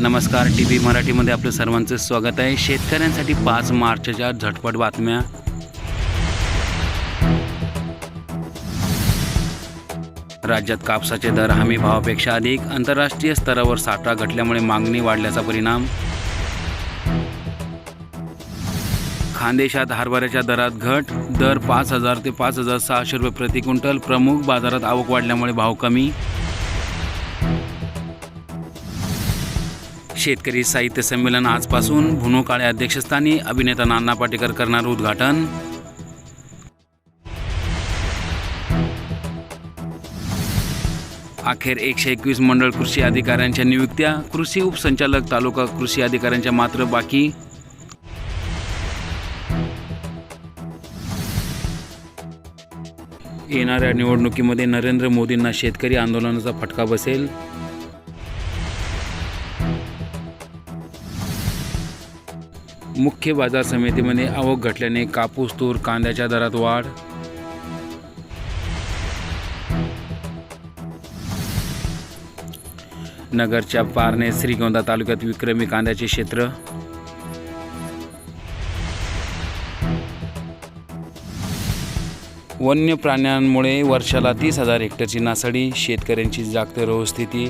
नमस्कार T V मराठीमध्ये आपलं सर्वांचं स्वागत आहे. शेतकऱ्यांसाठी पाच मार्चच्या झटपट बातम्या. राज्यात कापसाचे दर हमी भावापेक्षा अधिक आंतरराष्ट्रीय स्तरावर साठा घटल्यामुळे मागणी वाढल्याचा परिणाम. खानदेशात हरभऱ्याच्या दरात घट दर पाच हजार ते पाच हजार सहाशे रुपये प्रति क्विंटल प्रमुख बाजारात आवक वाढल्यामुळे भाव कमी. शेतकरी साहित्य संमेलन आजपासून भुनो काळे अध्यक्षस्थानी अभिनेता नाना पाटेकर करणार उद्घाटन. अखेर एकशे एकवीस मंडळ कृषी अधिकाऱ्यांच्या नियुक्त्या कृषी उपसंचालक तालुका कृषी अधिकाऱ्यांच्या मात्र बाकी. येणाऱ्या निवडणुकीमध्ये नरेंद्र मोदींना शेतकरी आंदोलनाचा फटका बसेल. मुख्य बाजार समितीमध्ये आवक घटल्याने कापूस तूर कांद्याच्या दरात वाढ नगरच्या पारणे श्रीगोंदा तालुक्यात विक्रमी कांद्याचे क्षेत्र वन्य प्राण्यांमुळे वर्षाला तीस हजार हेक्टरची नासाडी शेतकऱ्यांची जागते रोज स्थिती